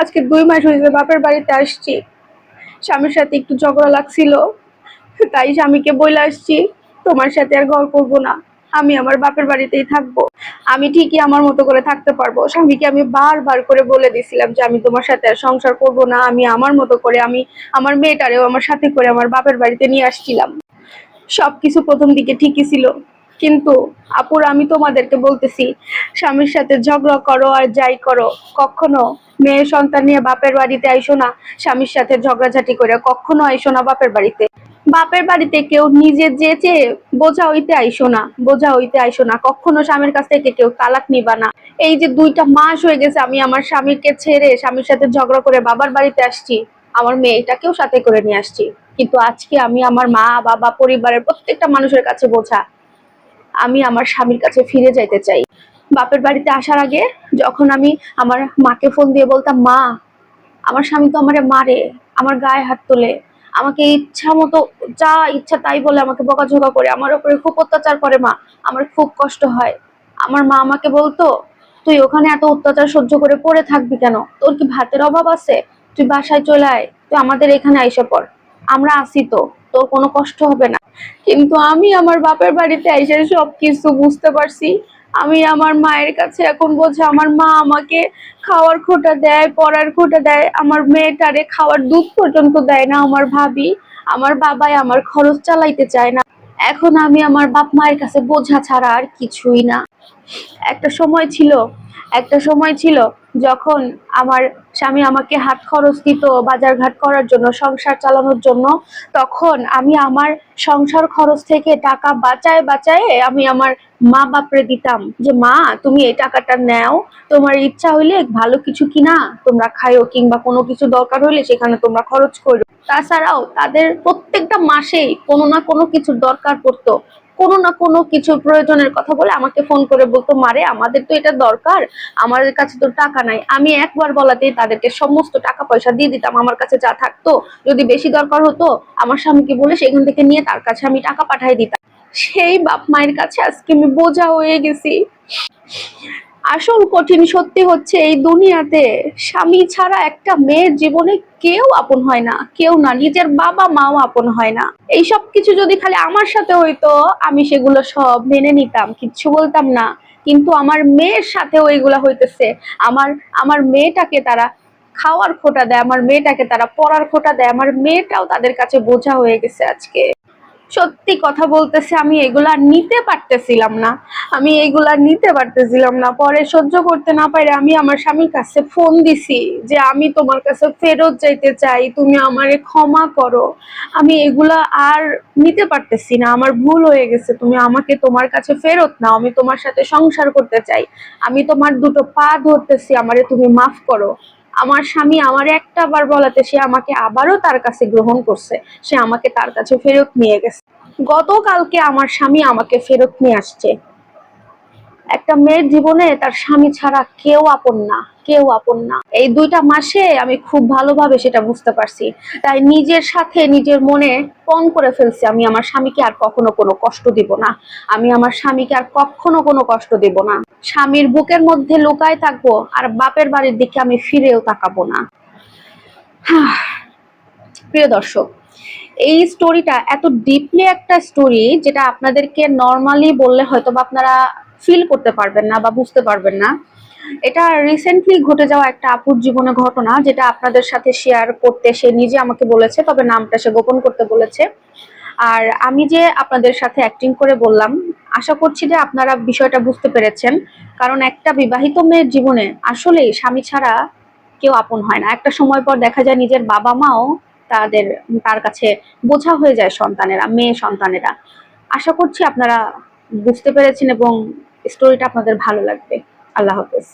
আজকে দুই মাস হয়েছে, বাপের বাড়িতে আসছি। স্বামীর সাথে একটু ঝগড়া লাগছিল, তাই স্বামীকে বলে আসছি, তোমার সাথে আর ঘর করব না, আমি আমার বাপের বাড়িতেই থাকব। আমি ঠিকই আমার মতো করে থাকতে পারব। স্বামীকে আমি বারবার করে বলে দিছিলাম যে, আমি তোমার সাথে আর সংসার করব না, আমি আমার মতো করে, আমি আমার মেয়েটারেও আমার সাথে করে আমার বাপের বাড়িতে নিয়ে আসছিলাম। সবকিছু প্রথম দিকে ঠিকই ছিল। কিন্তু আপুর, আমি তোমাদেরকে বলতেছি, স্বামীর সাথে ঝগড়া করো আর যাই করো, কখনো মেয়ে সন্তান নিয়ে বাপের বাড়িতে আইসো না, স্বামীর সাথে ঝগড়াঝাটি করে কখনো আইসো না বাপের বাড়িতে। বাপের বাড়িতে কেউ নিজে যেচে বোঝা হইতে আইসো না, বোঝা হইতে আইসো না, কখনো স্বামীর কাছ থেকে কেউ তালাক নিবা না। এই যে দুইটা মাস হয়ে গেছে, আমি আমার স্বামীকে ছেড়ে স্বামীর সাথে ঝগড়া করে বাবার বাড়িতে আসছি, আমার মেয়েটাকেও সাথে করে নিয়ে আসছি। কিন্তু আজকে আমি আমার মা, বাবা, পরিবারের প্রত্যেকটা মানুষের কাছে বোঝা আমি আমার স্বামীর কাছে ফিরে যাইতে চাই। বাপের বাড়িতে আসার আগে যখন আমি আমার মাকে ফোন দিয়ে বলতাম, মা, আমার স্বামী তো আমারে মারে, আমার গায়ে হাত তোলে, আমাকে ইচ্ছা মতো যা ইচ্ছা তাই বলে আমাকে বকাঝকা করে, আমার উপরে খুব অত্যাচার করে মা, আমার খুব কষ্ট হয়। আমার মা আমাকে বলতো, তুই ওখানে এত অত্যাচার সহ্য করে পড়ে থাকবি কেন? তোর কি ভাতের অভাব আছে? তুই বাসায় চলে আয়, তুই আমাদের এখানে আইসে পড়। আমরা আসি তো, তোর কোনো কষ্ট হবে না। কিন্তু আমি আমার বাপের বাড়িতে এসে সব কিছু বুঝতে পারছি। আমি আমার মায়ের কাছে এখন বোঝা আমার মা আমাকে খাওয়ার খোটা দেয়, পড়ার খোটা দেয়। আমার মেয়েটারে খাওয়ার দুধ পর্যন্ত দেয় না আমার ভাবি। আমার বাবাই আমার খরচ চালাইতে চায় না। এখন আমি আমার বাপ মায়ের কাছে বোঝা ছাড়া আর কিছুই না। একটা সময় ছিল, একটা সময় ছিল যখন আমার স্বামী আমাকে হাত খরচ দিত বাজার ঘাট করার জন্য, সংসার চালানোর জন্য, তখন আমি আমার সংসার খরচ থেকে টাকা বাঁচায় বাঁচায় আমি আমার মা বাপরে দিতাম যে, মা, তুমি এই টাকাটা নেও। তোমার ইচ্ছা হইলে ভালো কিছু কিনা, তোমরা খাইও কিংবা কোনো কিছু দরকার হইলে সেখানে তোমরা খরচ করো তাছাড়াও তাদের প্রত্যেকটা মাসেই কোনো না কোনো কিছুর দরকার পড়তো। কোনো না কোনো কিছু প্রয়োজনের কথা বলে আমাকে ফোন করে বলতো, মারে, আমাদের তো এটা দরকার। আমার কাছে তো টাকা নাই। আমি একবার বলাতেই তাদেরকে সমস্ত টাকা পয়সা দিয়ে দিতাম, আমার কাছে যা থাকতো। যদি বেশি দরকার হতো, আমার স্বামীকে বলে সেখান থেকে নিয়ে তার কাছে আমি টাকা পাঠাই দিতাম। সেই বাপ মায়ের কাছে আজকে আমি বোঝা হয়ে গেছি। আসল কঠিন সত্যি হচ্ছে এই দুনিয়াতে স্বামী ছাড়া একটা মেয়ের জীবনে কেউ আপন হয় না, কেউ না, নিজের বাবা মাও আপন হয় না। এই সব কিছু যদি খালি আমার সাথে হইতো, আমি সেগুলো সব মেনে নিতাম, কিচ্ছু বলতাম না। কিন্তু আমার মেয়ের সাথেও এগুলো হইতেছে। আমার আমার মেয়েটাকে তারা খাওয়ার খোটা দেয়, আমার মেয়েটাকে তারা পড়ার খোটা দেয়, আমার মেয়েটাও তাদের কাছে বোঝা হয়ে গেছে আজকে। সত্যি কথা বলতেছে, আমি এগুলা নিতে পারতেছিলাম না। আমি এগুলা নিতে পারতেছিলাম না। পরে সহ্য করতে না পারে আমি আমার স্বামীর কাছে ফোন দিছি যে, আমি তোমার কাছে ফেরত যাইতে চাই, তুমি আমারে ক্ষমা করো। আমি এগুলা আর নিতে পারতেছি না। আমার ভুল হয়ে গেছে। তুমি আমাকে তোমার কাছে ফেরত নাও। আমি তোমার সাথে সংসার করতে চাই। আমি তোমার দুটো পা ধরতেছি। আমারে তুমি মাফ করো। আমার স্বামী আমার একটা বার বলাতে সে আমাকে আবারও তার কাছে গ্রহণ করছে। সে আমাকে তার কাছে ফেরত নিয়ে গেছে। গতকালকে আমার স্বামী আমাকে ফেরত নিয়ে আসছে। একটা মেয়ের জীবনে তার স্বামী ছাড়া কেউ আপন না কেউ আপন না। এই দুইটা মাসে আমি খুব ভালোভাবে সেটা বুঝতে পারছি। তাই নিজের সাথে নিজের মনে পণ করে ফেলছি আমি আমার স্বামীকে আর কখনো কোনো কষ্ট দিব না। আমি আমার স্বামীকে আর কখনো কোনো কষ্ট দিব না। স্বামীর বুকের মধ্যে লুকায় থাকব আর বাপের বাড়ির দিকে আমি ফিরেও তাকাবো না। হাহ, প্রিয় দর্শক এই স্টোরিটা এত ডিপলি একটা স্টোরি যেটা আপনাদেরকে নর্মালি বললে হয়তো বা আপনারা ফিল করতে পারবেন না বা বুঝতে পারবেন না। এটা রিসেন্টলি ঘটে যাওয়া একটা আপুর জীবনে ঘটনা যেটা আপনাদের সাথে শেয়ার করতে সে নিজে আমাকে বলেছে, তবে নামটা সে গোপন করতে বলেছে। আর আমি যে আপনাদের সাথে অ্যাক্টিং করে বললাম, আশা করছি যে আপনারা বিষয়টা বুঝতে পেরেছেন। কারণ একটা বিবাহিত মেয়ের জীবনে আসলেই স্বামী ছাড়া কেউ আপন হয় না। একটা সময় পর দেখা যায় নিজের বাবা মাও তাদের, তার কাছে বোঝা হয়ে যায় সন্তানেরা, মেয়ে সন্তানেরা। আশা করছি আপনারা বুঝতে পেরেছেন এবং স্টোরিটা আপনাদের ভালো লাগবে। আল্লাহ হাফেজ।